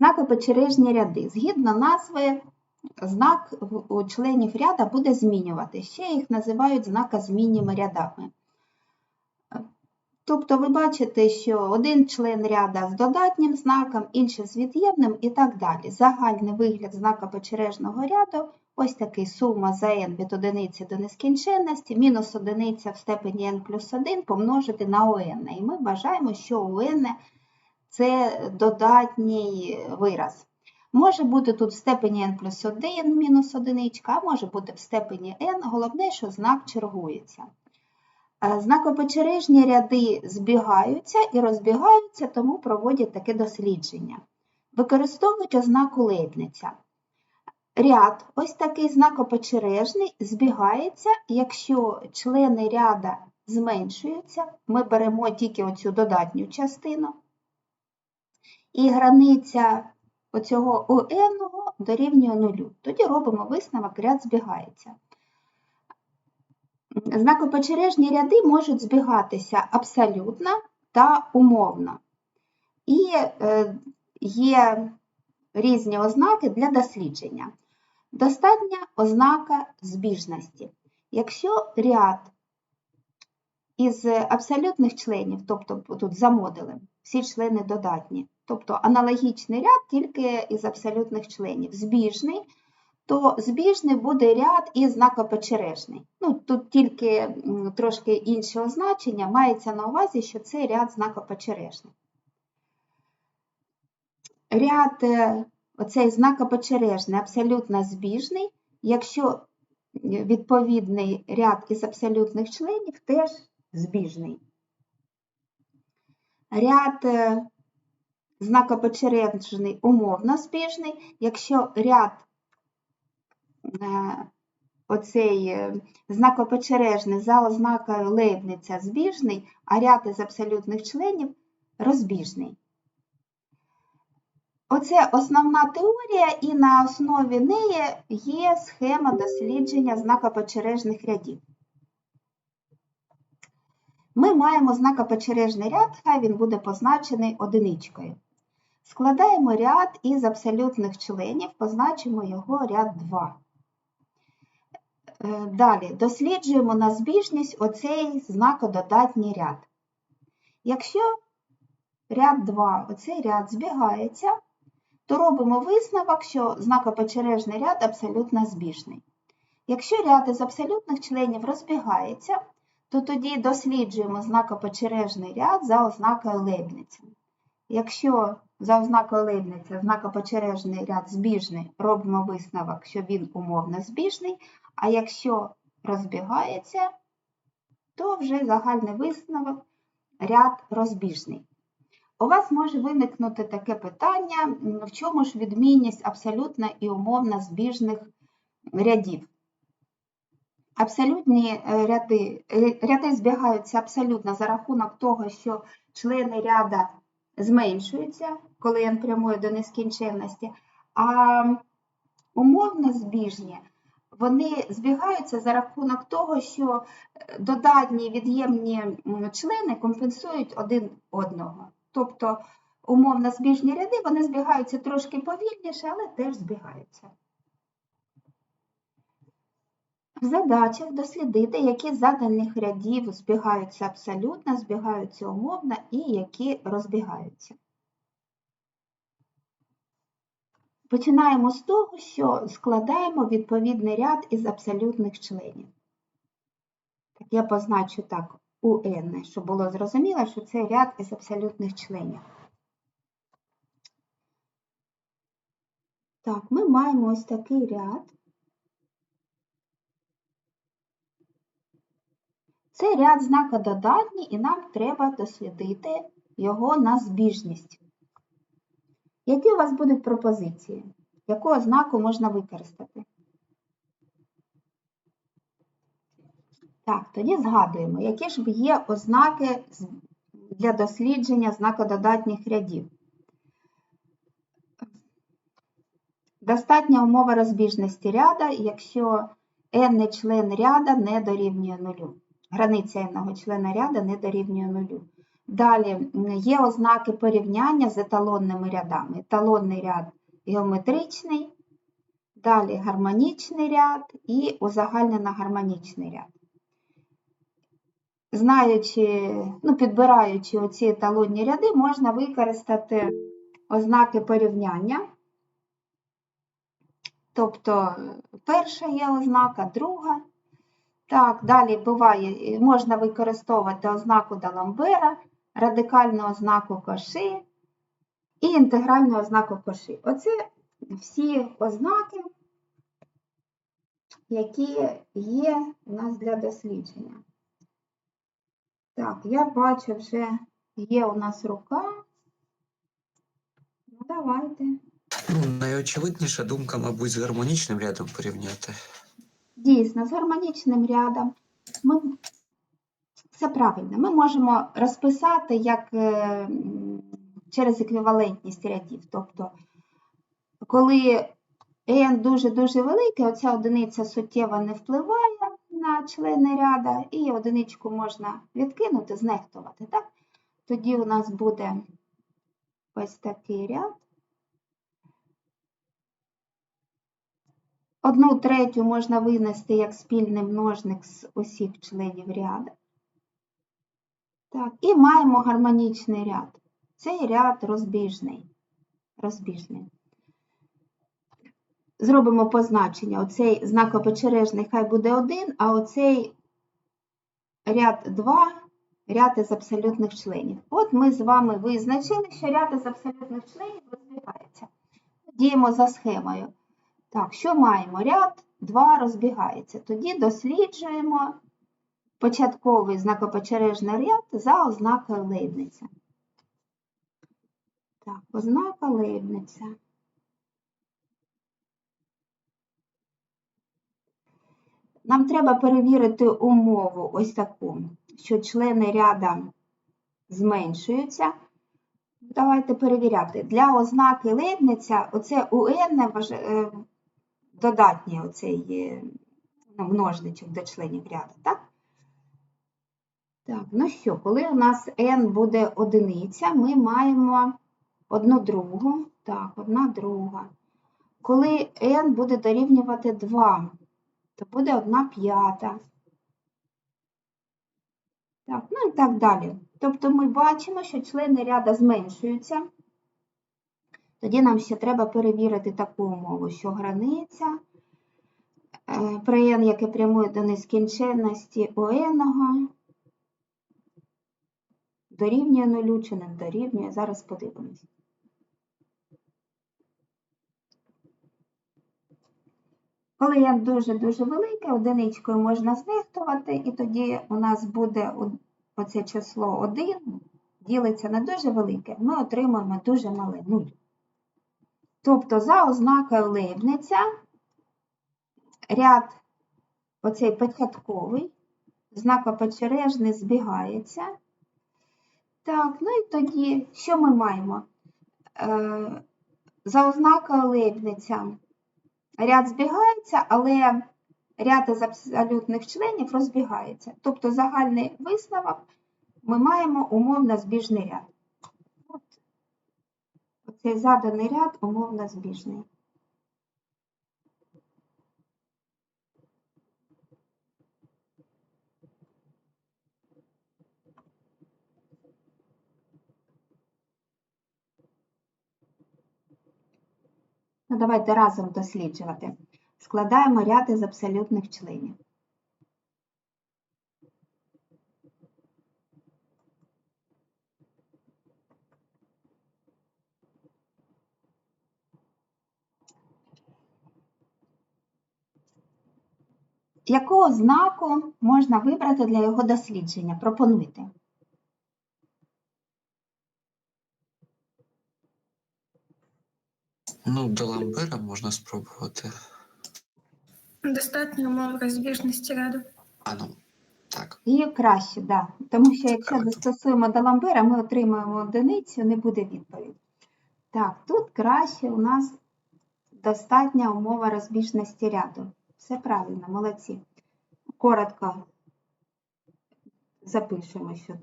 Знакопочережні ряди. Згідно назви, знак у членів ряда буде змінювати. Ще їх називають знакозмінними рядами. Тобто ви бачите, що один член ряда з додатнім знаком, інший з від'ємним і так далі. Загальний вигляд знакопочережного ряду ось такий сума за n від одиниці до нескінченності, мінус одиниця в степені n плюс 1 помножити на n. І ми вважаємо, що n це додатній вираз. Може бути тут в степені n плюс 1 мінус одиничка, а може бути в степені n. Головне, що знак чергується. Е, Знакопочережні ряди збігаються і розбігаються, тому проводять таке дослідження. Використовують ознаку лейбниця. Ряд, ось такий знакопочережний, збігається, якщо члени ряда зменшуються, ми беремо тільки оцю додатню частину, і границя оцього ОН дорівнює нулю. Тоді робимо висновок, ряд збігається. Знакопочережні ряди можуть збігатися абсолютно та умовно. І е, є різні ознаки для дослідження. Достатня ознака збіжності. Якщо ряд із абсолютних членів, тобто тут за модулем, всі члени додатні, тобто аналогічний ряд тільки із абсолютних членів, збіжний, то збіжний буде ряд і знакопочережний. Ну, тут тільки трошки інше означення, мається на увазі, що це ряд знакопочережний. Ряд е, оцей знакопочережний абсолютно збіжний, якщо відповідний ряд із абсолютних членів теж збіжний. Ряд е, знакопочережний умовно збіжний, якщо ряд е, оцей е, знакопочережний за ознакою Лейбниця збіжний, а ряд із абсолютних членів розбіжний. Оце основна теорія, і на основі неї є схема дослідження знакопочережних рядів. Ми маємо знакопочережний ряд, хай він буде позначений одиничкою. Складаємо ряд із абсолютних членів, позначимо його ряд 2. Е, Далі досліджуємо на збіжність оцей знакододатній ряд. Якщо ряд 2, оцей ряд збігається, то робимо висновок, що знакопочережний ряд абсолютно збіжний. Якщо ряд із абсолютних членів розбігається, то тоді досліджуємо знакопочережний ряд за ознакою Лейбниця. Якщо за ознакою Лейбниця знакопочережний ряд збіжний, робимо висновок, що він умовно збіжний, а якщо розбігається, то вже загальний висновок ряд розбіжний. У вас може виникнути таке питання, в чому ж відмінність абсолютно і умовно збіжних рядів. Абсолютні е, ряди, е, ряди збігаються абсолютно за рахунок того, що члени ряда зменшуються, коли n прямує до нескінченності, а умовно збіжні вони збігаються за рахунок того, що е, додатні від'ємні члени компенсують один одного. Тобто умовно збіжні ряди вони збігаються трошки повільніше, але теж збігаються. В задачах дослідити, які заданих рядів збігаються абсолютно, збігаються умовно і які розбігаються. Починаємо з того, що складаємо відповідний ряд із абсолютних членів. Я позначу так у n, щоб було зрозуміло, що це ряд із абсолютних членів. Так, ми маємо ось такий ряд. Це ряд знакододатній, і нам треба дослідити його на збіжність. Які у вас будуть пропозиції? Яку ознаку можна використати? Так, тоді згадуємо, які ж є ознаки для дослідження знакододатніх рядів. Достатня умова розбіжності ряда, якщо n член ряда не дорівнює нулю. Границя n члена ряда не дорівнює нулю. Далі є ознаки порівняння з еталонними рядами. Еталонний ряд геометричний, далі гармонічний ряд і узагальнено гармонічний ряд. Знаючи, ну, підбираючи оці еталонні ряди, можна використати ознаки порівняння. Тобто перша є ознака, друга. Так, далі буває, можна використовувати ознаку Даламбера, радикальну ознаку коши і інтегральну ознаку коши. Оце всі ознаки, які є у нас для дослідження. Так, я бачу, вже є у нас рука. Ну, давайте. Ну, найочевидніша думка, мабуть, з гармонічним рядом порівняти. Дійсно, з гармонічним рядом ми все правильно. Ми можемо розписати як е, через еквівалентність рядів. Тобто, коли n дуже-дуже великий, оця одиниця суттєво не впливає на члени ряда, і одиничку можна відкинути, знехтувати. Так? Тоді у нас буде ось такий ряд. Одну третю можна винести як спільний множник з усіх членів ряду. Так, і маємо гармонічний ряд. Цей ряд розбіжний. розбіжний. Зробимо позначення. Оцей знакопочережний хай буде 1, а оцей ряд 2 ряд із абсолютних членів. От ми з вами визначили, що ряд із абсолютних членів розбігається. Діємо за схемою. Так, що маємо? Ряд 2 розбігається. Тоді досліджуємо початковий знакопочережний ряд за ознакою Лейбниця. Так, ознака Лейбниця. Нам треба перевірити умову ось таку, що члени ряда зменшуються. Давайте перевіряти. Для ознаки Лейбниця оце важ... е, додатній оцей е, ну, множничок до членів ряду, так? Так, ну що, коли у нас n буде одиниця, ми маємо одну другу. Так, одна друга. Коли n буде дорівнювати 2, то буде одна п'ята. Так, ну і так далі. Тобто ми бачимо, що члени ряда зменшуються. Тоді нам ще треба перевірити таку умову, що границя е, при n, яке прямує до нескінченності у n дорівнює нулю чи не дорівнює. Зараз подивимось. Коли n дуже-дуже велике, одиничкою можна знехтувати, і тоді у нас буде оце число 1 ділиться на дуже велике, ми отримуємо дуже мале 0. Тобто за ознакою Лейбниця ряд оцей початковий, знакопочережний збігається. Так, ну і тоді, що ми маємо? Е, За ознакою Лейбниця ряд збігається, але ряд із абсолютних членів розбігається. Тобто загальний висновок ми маємо умовно збіжний ряд. От Оцей заданий ряд умовно збіжний. Ну, давайте разом досліджувати. Складаємо ряд із абсолютних членів. Якого знаку можна вибрати для його дослідження? Пропонуйте. Ну, до Ламбера можна спробувати. Достатньо умов розбіжності ряду. А ну, так. І краще, да. Тому що якщо Цікаво. застосуємо до ламбера, ми отримаємо одиницю, не буде відповідь. Так, тут краще у нас достатня умова розбіжності ряду. Все правильно, молодці. Коротко запишемо, що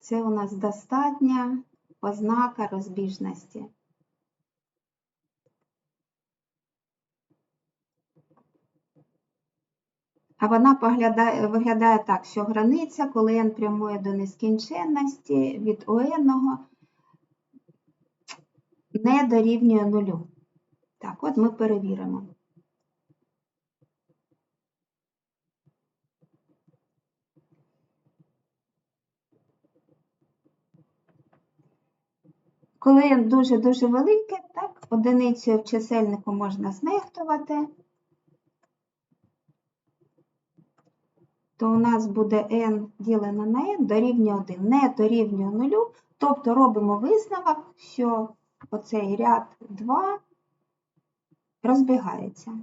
Це у нас достатня ознака розбіжності. А вона поглядає, виглядає так, що границя, коли n прямує до нескінченності від un не дорівнює нулю. Так, от ми перевіримо. Коли n дуже-дуже велике, так, одиницею в чисельнику можна знехтувати, то у нас буде n ділене на n дорівнює 1, не дорівнює 0, тобто робимо висновок, що оцей ряд 2 розбігається.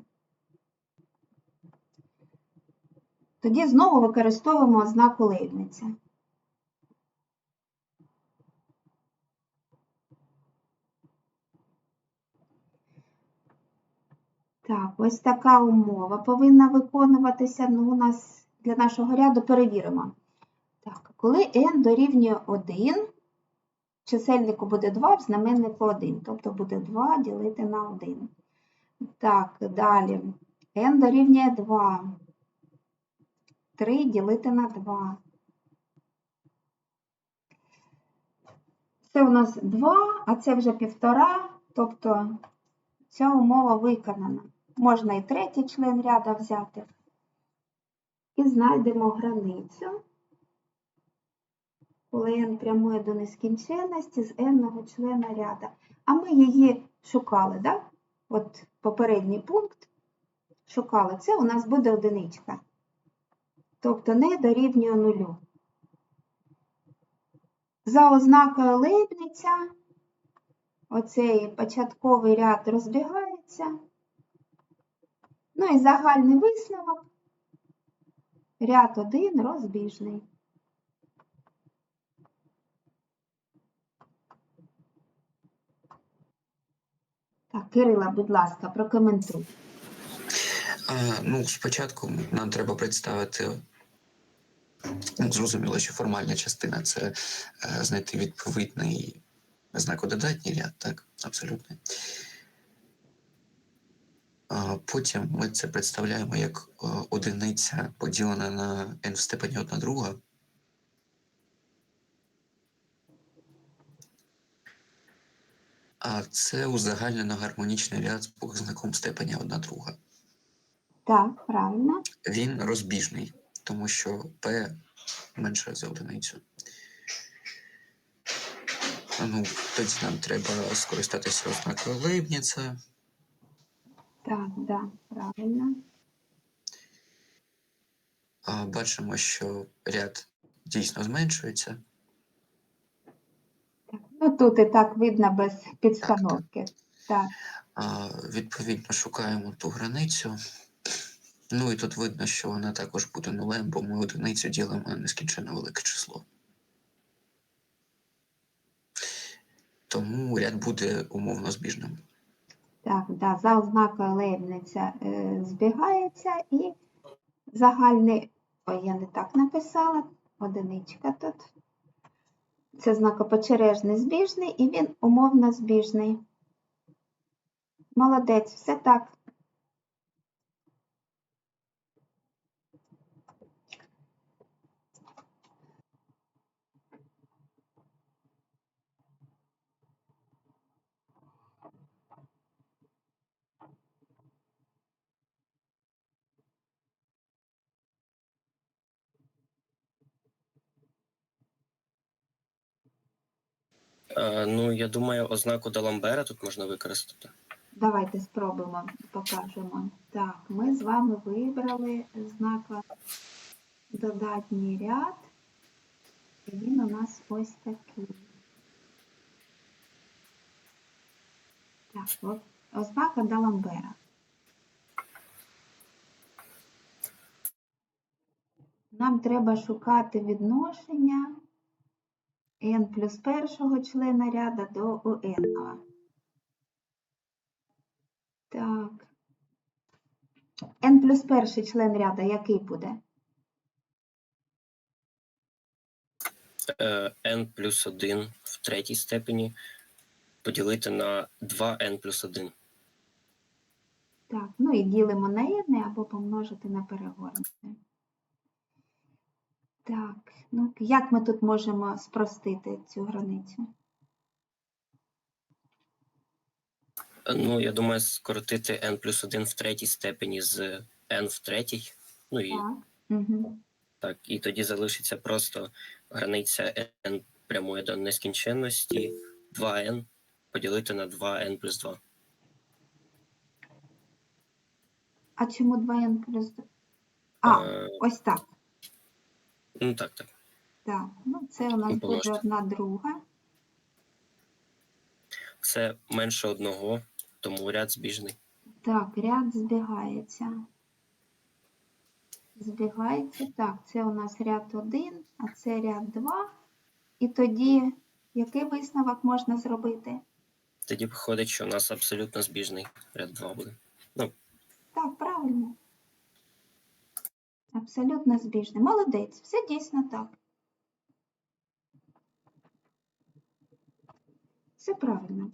Тоді знову використовуємо ознаку Лейбниця. Так, ось така умова повинна виконуватися. Ну, у нас для нашого ряду перевіримо. Так, коли n дорівнює 1, чисельнику буде 2, в знаменнику 1, тобто буде 2 ділити на 1. Так, далі. n дорівнює 2. 3 ділити на 2. Це у нас 2, а це вже півтора, тобто ця умова виконана. Можна і третій член ряда взяти. І знайдемо границю, коли n прямує до нескінченності з n члена ряда. А ми її шукали, да? От попередній пункт шукали. Це у нас буде одиничка. Тобто не дорівнює нулю. За ознакою Лейбниця оцей початковий ряд розбігається. Ну і загальний висновок. Ряд 1 розбіжний. Так, Кирила, будь ласка, прокоментуй. А, ну, спочатку нам треба представити. Ну, зрозуміло, що формальна частина це е, знайти відповідний знакододатній ряд, так, абсолютно. Потім ми це представляємо як е, одиниця поділена на n в степені 1 друга. А це узагальнено гармонічний ряд з показником степені 1 друга. Так, правильно. Він розбіжний, тому що p менше за одиницю. Ну, тоді нам треба скористатися ознакою Лейбніца. Так, да, правильно. А, Бачимо, що ряд дійсно зменшується. Так. Ну тут і так видно без підстановки. Так, А, Відповідно, шукаємо ту границю. Ну і тут видно, що вона також буде нулем, бо ми одиницю ділимо на нескінченно велике число. Тому ряд буде умовно збіжним. Так, да, за ознакою Лейбниця е, збігається і загальний, ой, я не так написала, одиничка тут. Це знакопочережний збіжний і він умовно збіжний. Молодець, все так. Е, Ну, я думаю, ознаку Даламбера тут можна використати. Давайте спробуємо, покажемо. Так, ми з вами вибрали знака додатній ряд. І він у нас ось такий. Так, от ознака Даламбера. Нам треба шукати відношення n плюс першого члена ряда до un. Так. n плюс перший член ряда який буде? е, n плюс 1 в третій степені поділити на 2n плюс 1. Так, ну і ділимо на n або помножити на перегорнути. Так, ну як ми тут можемо спростити цю границю? Ну, я думаю, скоротити n плюс 1 в третій степені з n в третій. Ну і Так. Угу. так, і тоді залишиться просто границя n прямує до нескінченності 2n поділити на 2n плюс 2. А чому 2n плюс 2? А, Е, ось так. Ну так, так. Так, ну це у нас Ну, буде одна друга. Це менше одного, тому ряд збіжний. Так, ряд збігається. Збігається. Так, це у нас ряд 1, а це ряд 2. І тоді який висновок можна зробити? Тоді виходить, що у нас абсолютно збіжний ряд 2 буде. Так, правильно. Абсолютно збіжне. Молодець, все дійсно так. Все правильно.